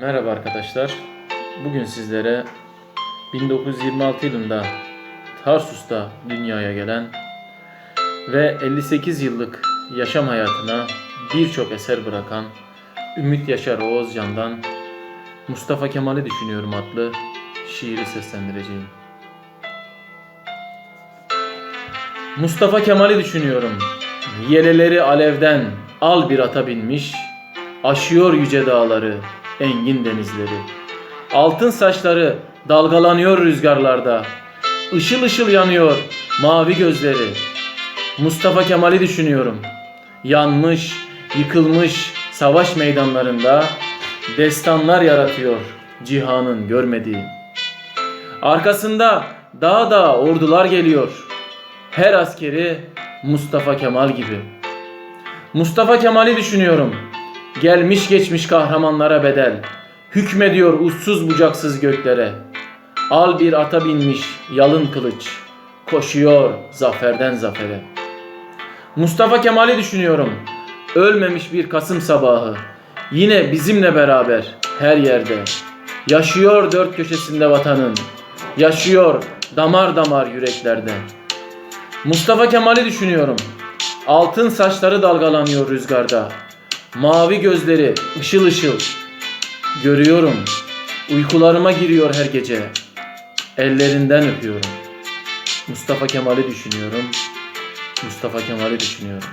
Merhaba arkadaşlar. Bugün sizlere 1926 yılında Tarsus'ta dünyaya gelen ve 58 yıllık yaşam hayatına birçok eser bırakan Ümit Yaşar Oğuzcan'dan Mustafa Kemal'i Düşünüyorum adlı şiiri seslendireceğim. Mustafa Kemal'i düşünüyorum. Yeleleri alevden al bir ata binmiş, aşıyor yüce dağları, engin denizleri. Altın saçları dalgalanıyor rüzgarlarda. Işıl ışıl yanıyor mavi gözleri. Mustafa Kemal'i düşünüyorum. Yanmış, yıkılmış savaş meydanlarında destanlar yaratıyor cihanın görmediği. Arkasında dağ dağ ordular geliyor. Her askeri Mustafa Kemal gibi. Mustafa Kemal'i düşünüyorum. Gelmiş geçmiş kahramanlara bedel. Hükmediyor uçsuz bucaksız göklere. Al bir ata binmiş yalın kılıç. Koşuyor zaferden zafere. Mustafa Kemal'i düşünüyorum. Ölmemiş bir Kasım sabahı. Yine bizimle beraber her yerde. Yaşıyor dört köşesinde vatanın. Yaşıyor damar damar yüreklerde. Mustafa Kemal'i düşünüyorum. Altın saçları dalgalanıyor rüzgarda. Mavi gözleri ışıl ışıl. Görüyorum. Uykularıma giriyor her gece. Ellerinden öpüyorum. Mustafa Kemal'i düşünüyorum. Mustafa Kemal'i düşünüyorum.